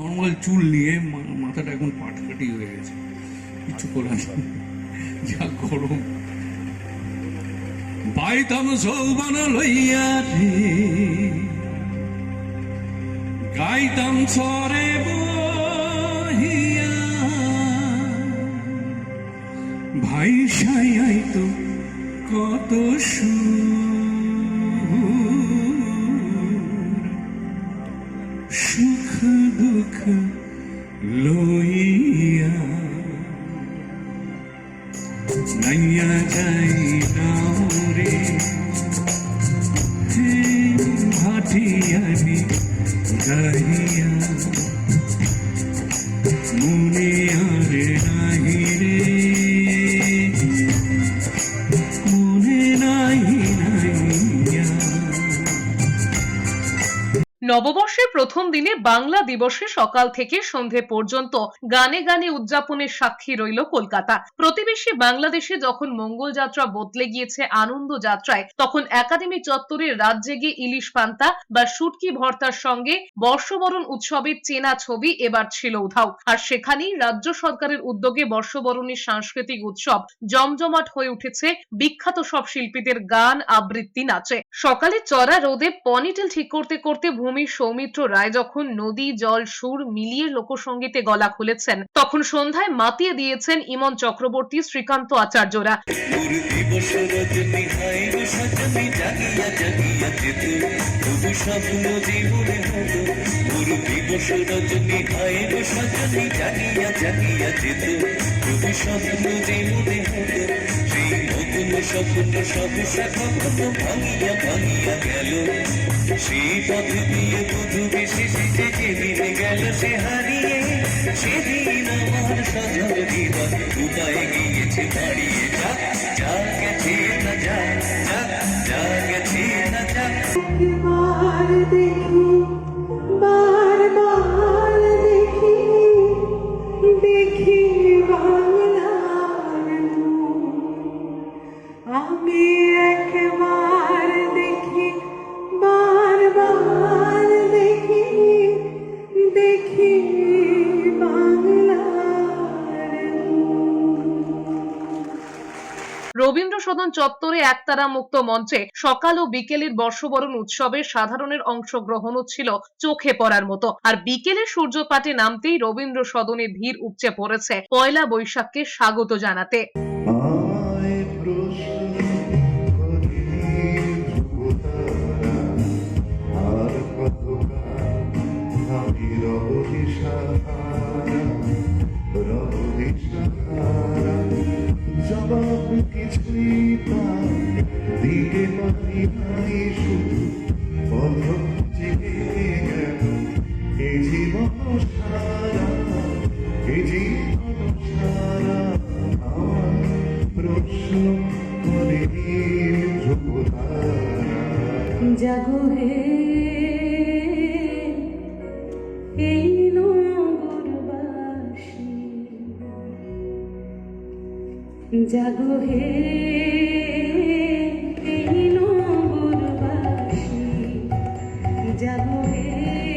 Normal চুল নিয়ে মাথাটা এখন পাটকাটি হয়ে গেছে। কিছু করার যা গরম। পাইতাম যৌবন লইয়া রে। গাইতাম সরে ভাই সাই তো কত সুর। লইয়া নাইয়া যাই রে। হে ভাটিয়ারি গাইয়া নববর্ষের প্রথম দিনে বাংলা দিবসে সকাল থেকে সন্ধে পর্যন্ত গানে গানে উদযাপনের সাক্ষী রইল কলকাতা। প্রতিবেশী বাংলাদেশে যখন মঙ্গল যাত্রা বদলে গিয়েছে আনন্দ যাত্রায়, তখন একাডেমি চত্বরে রাত জেগে ইলিশ পান্তা বা শুটকি ভর্তার সঙ্গে বর্ষবরণ উৎসবের চেনা ছবি এবার ছিল উধাও। আর সেখানেই রাজ্য সরকারের উদ্যোগে বর্ষবরণের সাংস্কৃতিক উৎসব জমজমাট হয়ে উঠেছে বিখ্যাত সব শিল্পীদের গান, আবৃত্তি, নাচে। সকালে চড়া রোদে পনিটেল ঠিক করতে করতে ভূমির সৌমিত্র রায় যখন নদী, জল, সুর মিলিয়ে লোকসঙ্গীতে গলা খুলেছেন, তখন সন্ধ্যায় মাতিয়ে দিয়েছেন ইমন চক্রবর্তী, শ্রীকান্ত আচার্যরা। জাগিয়া জাগিয়া যেত স্বপ্ন সহসা কখনো ভাঙিয়া ভাঙিয়া গেল। সেই পথ দিয়ে বধু বেশি যে যেদিন গেল, সে হারিয়ে সেদিন আমার সজল জীবন উপায় গিয়েছে, দাঁড়িয়ে যা যা গেছে না যা যা যা গেছে না যা আমি একবার দেখি বার বার দেখি দেখি রবীন্দ্র সদন চত্বরে একতারা মুক্ত মঞ্চে সকাল ও বিকেলের বর্ষবরণ উৎসবে সাধারণের অংশগ্রহণও ছিল চোখে পড়ার মতো। আর বিকেলে সূর্যপাটে নামতেই রবীন্দ্র সদনে ভিড় উপচে পড়েছে পয়লা বৈশাখকে স্বাগত জানাতে। জাগো হে এই নগরবাসী জাগো হে এই নগরবাসী জাগো হে